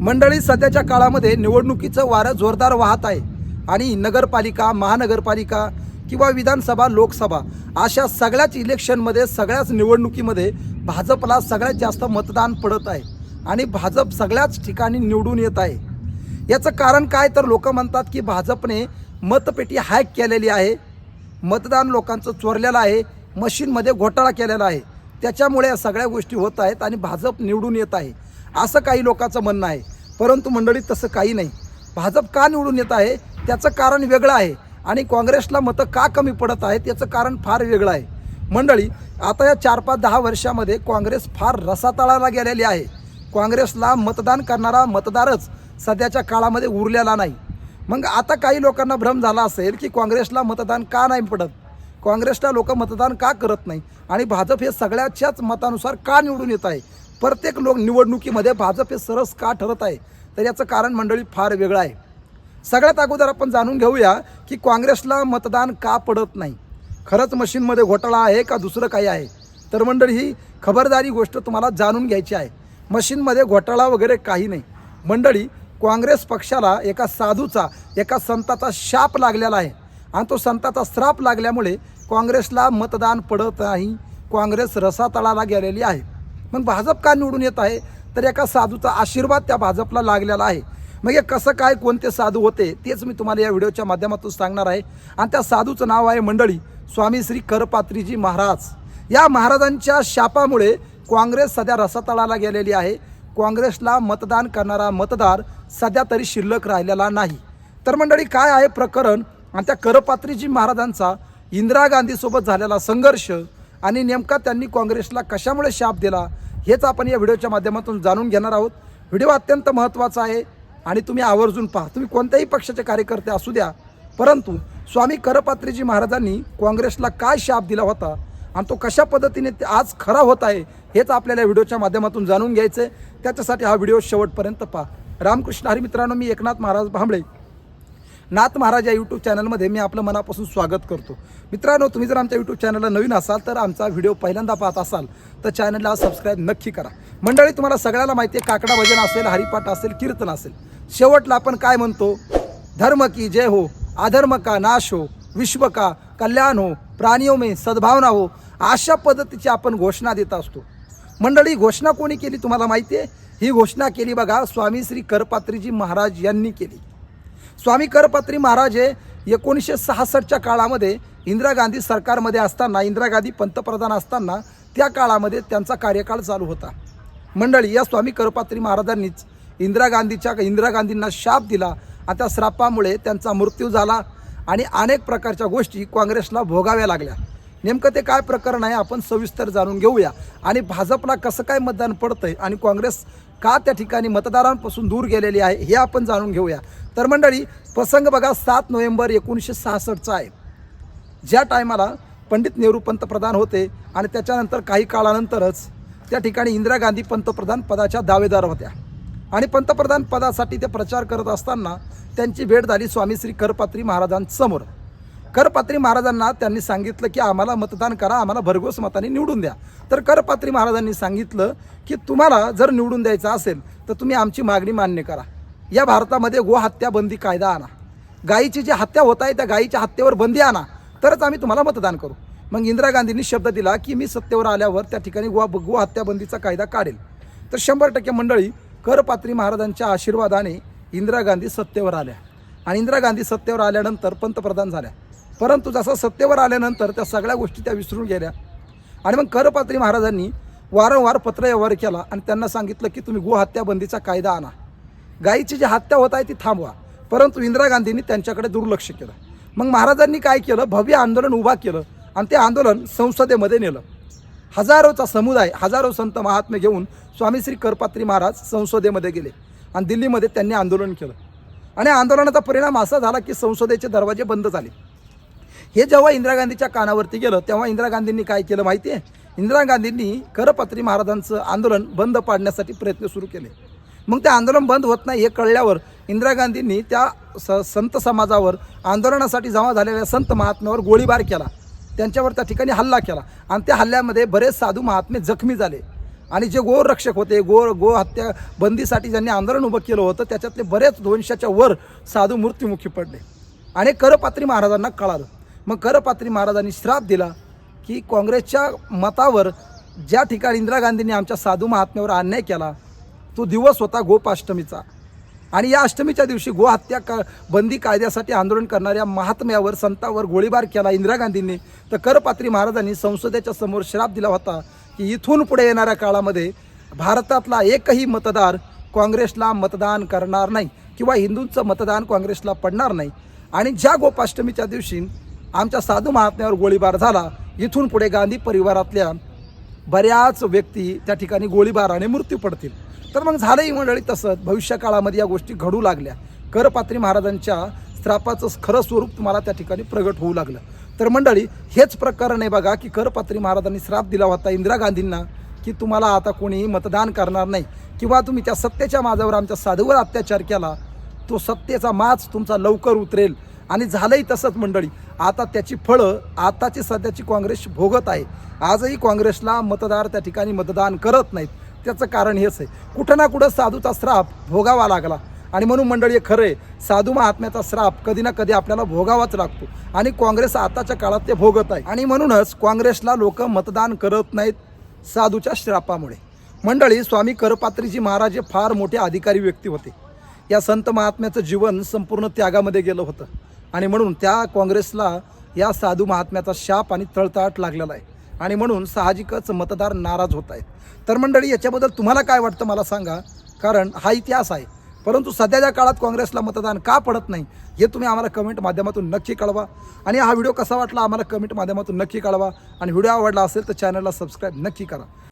मंडळी सध्याच्या काळामध्ये निवडणुकीचं वारं जोरदार वाहत आहे. आणि नगरपालिका महानगरपालिका किंवा विधानसभा लोकसभा अशा सगळ्याच इलेक्शनमध्ये सगळ्याच निवडणुकीमध्ये भाजपला सगळ्यात जास्त मतदान पडत आहे. आणि भाजप सगळ्याच ठिकाणी निवडून येत आहे. याचं कारण काय तर लोक म्हणतात की भाजपने मतपेटी हॅक केलेली आहे. मतदान लोकांचं चोरलेलं आहे. मशीनमध्ये घोटाळा केलेला आहे. त्याच्यामुळे या सगळ्या गोष्टी होत आहेत आणि भाजप निवडून येत आहे. असं काही लोकांचं म्हणणं आहे. परंतु मंडळीत तसं काही नाही. भाजप का निवडून येत आहे? त्याचं कारण वेगळं आहे. आणि काँग्रेसला मतं का कमी पडत आहेत? याचं कारण फार वेगळं आहे. मंडळी आता या चार पाच दहा वर्षामध्ये काँग्रेस फार रसातळाला गेलेली आहे. काँग्रेसला मतदान करणारा मतदारच सध्याच्या काळामध्ये उरलेला नाही. मग आता काही लोकांना भ्रम झाला असेल की काँग्रेसला मतदान का नाही पडत? काँग्रेसला लोक मतदान का करत नाही? आणि भाजप हे सगळ्याच्याच मतानुसार का निवडून येत आहे? प्रत्येक लोक निवडणुकीमध्ये भाजप हे सरस का ठरत आहे? तर याचं कारण मंडळी फार वेगळं आहे. सगळ्यात अगोदर आपण जाणून घेऊया की काँग्रेसला मतदान का पडत नाही? खरंच मशीनमध्ये घोटाळा आहे का दुसरं काही आहे? तर मंडळी ही खबरदारी गोष्ट तुम्हाला जाणून घ्यायची आहे. मशीनमध्ये घोटाळा वगैरे काही नाही. मंडळी काँग्रेस पक्षाला एका साधूचा एका संताचा शाप लागलेला आहे. आणि तो संताचा श्राप लागल्यामुळे काँग्रेसला मतदान पडत नाही. काँग्रेस रसातळाला गेलेली आहे. मग भाजप का निवडून येत आहे? तर एका साधूचा आशीर्वाद त्या भाजपला लागलेला आहे. मग हे कसं काय कोणते साधू होते तेच मी तुम्हाला या व्हिडिओच्या माध्यमातून सांगणार आहे. आणि त्या साधूचं नाव आहे मंडळी स्वामी श्री करपात्रीजी महाराज. या महाराजांच्या शापामुळे काँग्रेस सध्या रसातळाला गेलेली आहे. काँग्रेसला मतदान करणारा मतदार सध्या तरी शिल्लक राहिलेला नाही. तर मंडळी काय आहे प्रकरण? आणि त्या करपात्रीजी महाराजांचा इंदिरा गांधीसोबत झालेला संघर्ष आणि नेमका त्यांनी काँग्रेसला कशामुळे शाप दिला? हेच आपण या व्हिडिओच्या माध्यमातून जाणून घेणार आहोत. व्हिडिओ अत्यंत महत्त्वाचा आहे आणि तुम्ही आवर्जून पहा. तुम्ही कोणत्याही पक्षाचे कार्यकर्ते असू द्या. परंतु स्वामी करपात्रीजी महाराजांनी काँग्रेसला काय शाप दिला होता आणि तो कशा पद्धतीने ते आज खरा होत आहे हेच आपल्याला व्हिडिओच्या माध्यमातून जाणून घ्यायचं आहे त्याच्यासाठी हा व्हिडिओ शेवटपर्यंत पहा. रामकृष्ण हरी मित्रांनो मी एकनाथ महाराज भांबळे. नाथ महाराज या यूट्यूब चॅनलमध्ये मी आपलं मनापासून स्वागत करतो. मित्रांनो तुम्ही जर आमच्या यूट्यूब चॅनलला नवीन असाल तर आमचा व्हिडिओ पहिल्यांदा पाहत असाल तर चॅनलला सबस्क्राईब नक्की करा. मंडळी तुम्हाला सगळ्याला माहिती आहे काकडा भजन असेल हरिपाठ असेल कीर्तन असेल. शेवटला आपण काय म्हणतो? धर्म की जय हो अधर्म का नाश हो विश्व का कल्याण हो प्राणियों में सद्भावना हो अशा पद्धतीची आपण घोषणा देत असतो. मंडळी घोषणा कोणी केली तुम्हाला माहिती आहे? ही घोषणा केली बघा स्वामी श्री करपात्रीजी महाराज यांनी केली. स्वामी करपत्री महाराज हे एकोणीसशे सहासष्टच्या काळामध्ये इंदिरा गांधी सरकारमध्ये असताना इंदिरा गांधी पंतप्रधान असताना त्या काळामध्ये त्यांचा कार्यकाळ चालू होता. मंडळी या स्वामी करपात्री महाराजांनीच इंदिरा गांधीच्या इंदिरा गांधींना शाप दिला आणि त्या श्रापामुळे त्यांचा मृत्यू झाला आणि अनेक प्रकारच्या गोष्टी काँग्रेसला भोगाव्या लागल्या. नेमकं ते काय प्रकरण आहे आपण सविस्तर जाणून घेऊया. आणि भाजपला कसं काय मतदान पडतंय आणि काँग्रेस का त्या ठिकाणी मतदारांपासून दूर गेलेली आहे हे आपण जाणून घेऊया. तर मंडळी प्रसंग बघा सात नोव्हेंबर एकोणीसशे सहासष्टचा आहे. ज्या टायमाला पंडित नेहरू पंतप्रधान होते आणि त्याच्यानंतर काही काळानंतरच त्या ठिकाणी इंदिरा गांधी पंतप्रधान पदाच्या दावेदार होत्या. आणि पंतप्रधान पदासाठी ते प्रचार करत असताना त्यांची भेट झाली स्वामी श्री करपात्री महाराजांसमोर. करपात्री महाराजांना त्यांनी सांगितलं की आम्हाला मतदान करा आम्हाला भरघोस मताने निवडून द्या. तर करपात्री महाराजांनी सांगितलं की तुम्हाला जर निवडून द्यायचं असेल तर तुम्ही आमची मागणी मान्य करा. या भारतामध्ये गोहत्या बंदी कायदा आणा. गायीची जी हत्या होत आहे त्या गायीच्या हत्येवर बंदी आणा. तरच आम्ही तुम्हाला मतदान करू. मग इंदिरा गांधींनी शब्द दिला की मी सत्तेवर आल्यावर त्या ठिकाणी गो गो हत्याबंदीचा कायदा काढेल. तर शंभर टक्के मंडळी करपात्री महाराजांच्या आशीर्वादाने इंदिरा गांधी सत्तेवर आल्या. आणि इंदिरा गांधी सत्तेवर आल्यानंतर पंतप्रधान झाल्या. परंतु जसं सत्तेवर आल्यानंतर त्या सगळ्या गोष्टी त्या विसरून गेल्या. आणि मग करपात्री महाराजांनी वारंवार पत्रव्यवहार केला आणि त्यांना सांगितलं की तुम्ही गोहत्या बंदीचा कायदा आणा. गायीची जी हत्या होत आहे ती थांबवा. परंतु इंदिरा गांधींनी त्यांच्याकडे दुर्लक्ष केलं. मग महाराजांनी काय केलं? भव्य आंदोलन उभा केलं आणि ते आंदोलन संसदेमध्ये नेलं. हजारोचा समुदाय हजारो संत महात्मे घेऊन स्वामी श्री करपात्री महाराज संसदेमध्ये गेले आणि दिल्लीमध्ये त्यांनी आंदोलन केलं. आणि आंदोलनाचा परिणाम असा झाला की संसदेचे दरवाजे बंद झाले. हे जेव्हा इंदिरा गांधीच्या कानावरती गेलं तेव्हा इंदिरा गांधींनी काय केलं माहिती आहे? इंदिरा गांधींनी करपात्री महाराजांचं आंदोलन बंद पाडण्यासाठी प्रयत्न सुरू केले. मग ते आंदोलन बंद होत नाही हे कळल्यावर इंदिरा गांधींनी त्या स संत समाजावर आंदोलनासाठी जमा झालेल्या संत महात्म्यावर गोळीबार केला. त्यांच्यावर त्या ठिकाणी हल्ला केला. आणि त्या हल्ल्यामध्ये बरेच साधू महात्मे जखमी झाले. आणि जे गोरक्षक होते गो गो हत्या बंदीसाठी ज्यांनी आंदोलन उभं केलं होतं त्याच्यातले बरेच दोनशेच्या वर साधू मृत्युमुखी पडले. आणि करपात्री महाराजांना कळालं. मग करपात्री महाराजांनी श्राप दिला की काँग्रेसच्या मतावर ज्या ठिकाणी इंदिरा गांधींनी आमच्या साधू महात्म्यावर अन्याय केला तो दिवस होता गोपाष्टमीचा. आणि या अष्टमीच्या दिवशी गोहत्या का बंदी कायद्यासाठी आंदोलन करणाऱ्या महात्म्यावर संतावर गोळीबार केला इंदिरा गांधींनी तर करपात्री महाराजांनी संसदेच्या समोर श्राप दिला होता की इथून पुढे येणाऱ्या काळामध्ये भारतातला एकही मतदार काँग्रेसला मतदान करणार नाही किंवा हिंदूंचं मतदान काँग्रेसला पडणार नाही. आणि ज्या गोपाष्टमीच्या दिवशी आमच्या साधू महात्म्यावर गोळीबार झाला. इथून पुढे गांधी परिवारातल्या बऱ्याच व्यक्ती त्या ठिकाणी गोळीबाराने मृत्यू पडतील. तर मग झालंही मंडळी तसंच. भविष्य काळामध्ये या गोष्टी घडू लागल्या. करपात्री महाराजांच्या श्रापाचं खरं स्वरूप तुम्हाला त्या ठिकाणी प्रगट होऊ लागलं. तर मंडळी हेच प्रकरण आहे बघा की करपात्री महाराजांनी श्राप दिला होता इंदिरा गांधींना की तुम्हाला आता कोणीही मतदान करणार नाही. किंवा तुम्ही त्या सत्तेच्या माझ्यावर आमच्या साधूवर अत्याचार केला तो सत्तेचा माच तुमचा लवकर उतरेल. आणि झालंही तसंच मंडळी. आता त्याची फळं आताची सध्याची काँग्रेस भोगत आहे. आजही काँग्रेसला मतदार त्या ठिकाणी मतदान करत नाहीत. त्याचं कारण हेच आहे. कुठं ना कुठं साधूचा श्राप भोगावा लागला. आणि म्हणून मंडळी हे खरं आहे साधू महात्म्याचा श्राप कधी ना कधी आपल्याला भोगावाच लागतो. आणि काँग्रेस आताच्या काळात ते भोगत आहे. आणि म्हणूनच काँग्रेसला लोक मतदान करत नाहीत साधूच्या श्रापामुळे. मंडळी स्वामी करपात्रीजी महाराज हे फार मोठे अधिकारी व्यक्ती होते. या संत महात्म्याचं जीवन संपूर्ण त्यागामध्ये गेलं होतं. आणि म्हणून त्या काँग्रेसला या साधू महात्म्याचा शाप आणि तळतळाट लागलेला आहे. आणि म्हणून साहजिकच मतदार नाराज होत आहेत. तर मंडळी याच्याबद्दल तुम्हाला काय वाटतं मला सांगा. कारण हा इतिहास आहे. परंतु सध्याच्या काळात काँग्रेसला मतदान का पडत नाही हे तुम्ही आम्हाला कमेंट माध्यमातून नक्की कळवा. आणि हा व्हिडिओ कसा वाटला आम्हाला कमेंट माध्यमातून नक्की कळवा. आणि व्हिडिओ आवडला असेल तर चॅनलला सबस्क्राईब नक्की करा.